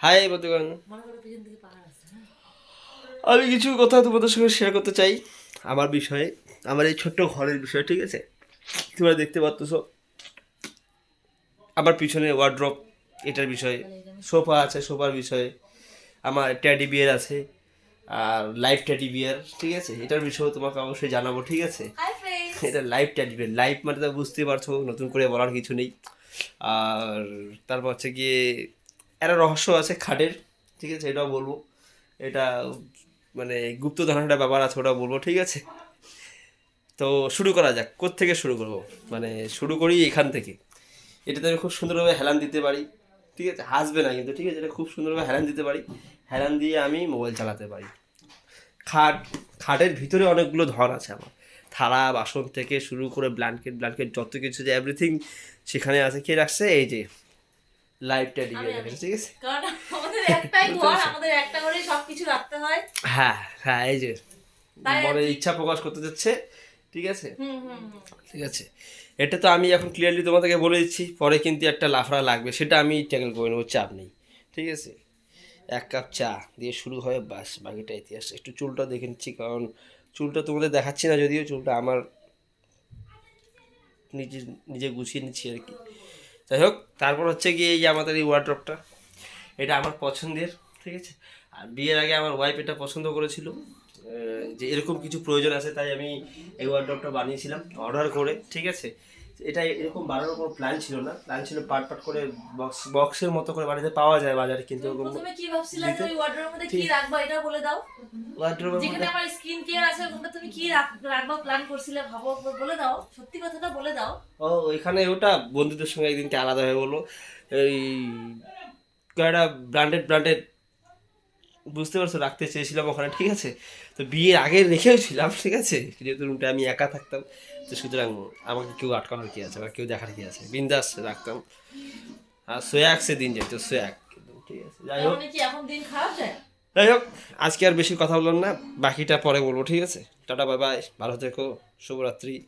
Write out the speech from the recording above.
High বন্ধুগণ। হ্যাঁ? আমি কিছু কথা তোমাদের সঙ্গে শেয়ার করতে চাই আমার বিষয়ে আমার এই ছোট্ট ঘরের বিষয় ঠিক আছে? তোমরা দেখতে পাচ্ছ আমার পিছনে ওয়ার্ড্রপ এটার বিষয়ে। সোফা আছে সোফার বিষয়ে। আমার ট্যাডি বিয়ার আছে আর লাইভ ট্যাডি বিয়ার ঠিক আছে? এটার বিষয়েও তোমাকে অবশ্যই জানাব ঠিক আছে? এটা লাইভ ট্যাডি বিয়ার লাইভ মানে তো বুঝতেই পারছ নতুন করে বলার কিছু নেই। আর তারপর হচ্ছে গিয়ে একটা রহস্য আছে খাটের, ঠিক আছে? এটাও বলব। এটা মানে গুপ্ত ধারণাটা ব্যাপার আছে ওটা বলব, ঠিক আছে? তো শুরু করা যাক। থেকে শুরু করব? মানে শুরু করি এখান থেকে। এটাতে আমি খুব সুন্দরভাবে হেলান দিতে পারি, ঠিক আছে? হাসবে না কিন্তু, ঠিক আছে? এটা খুব সুন্দরভাবে হেলান দিতে পারি। হেলান দিয়ে আমি মোবাইল চালাতে পারি। খাট, খাটের ভিতরে অনেকগুলো ধর আছে আমার। থালা বাসন থেকে শুরু করে ব্ল্যাঙ্কেট ব্ল্যাঙ্কেট যত কিছু যে এভরিথিং সেখানে আছে। কে রাখছে? এই যে লাইভ টেডি ঠিক আছে? আমাদের একটাই ঘর আমাদের একটা ঘরে সবকিছু রাখতে হয়। হ্যাঁ হ্যাঁ এই যে মনে ইচ্ছা প্রকাশ করতে যাচ্ছে ঠিক আছে? হুম হুম হুম। ঠিক আছে। এটা তো আমি এখন ক্লিয়ারলি তোমাদেরকে বলে দিচ্ছি পরে কিন্তু একটা লাফড়া লাগবে সেটা আমি ট্যাকেল করে নেব চাপ নেই ঠিক আছে? এক কাপ চা দিয়ে শুরু হয় বাস বাকিটা ইতিহাস। একটু চুলটা দেখে নিচ্ছি কারণ চুলটা তোমাদের দেখাচ্ছি না যদিও, চুলটা আমার নিজে নিজে গুছিয়ে নিচ্ছি আর কি। যাই হোক, তারপর হচ্ছে গিয়ে এই যে আমাদের এই ওয়ার্ড্রপটা এটা আমার পছন্দের, ঠিক আছে? আর বিয়ের আগে আমার ওয়াইফ এটা পছন্দ করেছিল। যে এরকম কিছু প্রয়োজন আছে, তাই আমি এই ওয়ার্ড্রপটা বানিয়েছিলাম অর্ডার করে, ঠিক আছে? এটা এরকম বানানোর কোনো প্ল্যান ছিল না। প্ল্যান ছিল পার্ট পার্ট করে বক্স বক্সের মতো করে বানাতে পাওয়া যায় বাজারে কিন্তু প্রথমে কি ভাবছিলা যে ওই ওয়ার্ড্রোবের মধ্যে কি রাখবা এটা বলে দাও? ওয়ার্ড্রপের যেখানে মধ্যে আমার স্কিন কেয়ার আছে ওখানে তুমি কি রাখ- রাখবা প্ল্যান করছিলে ভাবো বলে দাও। সত্যি কথাটা বলে দাও। ও ওইখানে ওটা বন্ধুদের সঙ্গে একদিনকে আলাদা হয়ে বলল এই কয়েকটা ব্র্যান্ডেড ব্র্যান্ডেড বুঝতে পারছ রাখতে চেয়েছিলাম ওখানে ঠিক আছে? তো বিয়ের আগে রেখেও ছিলাম ঠিক আছে? যেহেতু রুমটা আমি একা থাকতাম তো সুতরাং আমাকে কেউ আটকানোর কি আছে বা কেউ দেখার কি আছে? বিন্দাস রাখতাম। আর সোয়াক্সে দিন যেত সোয়াক। ঠিক আছে যাই হোক। মানে যাই হোক আজকে আর বেশি কথা বললাম না বাকিটা পরে বলব ঠিক আছে? টাটা বাই বাই ভালো থেকো শুভরাত্রি।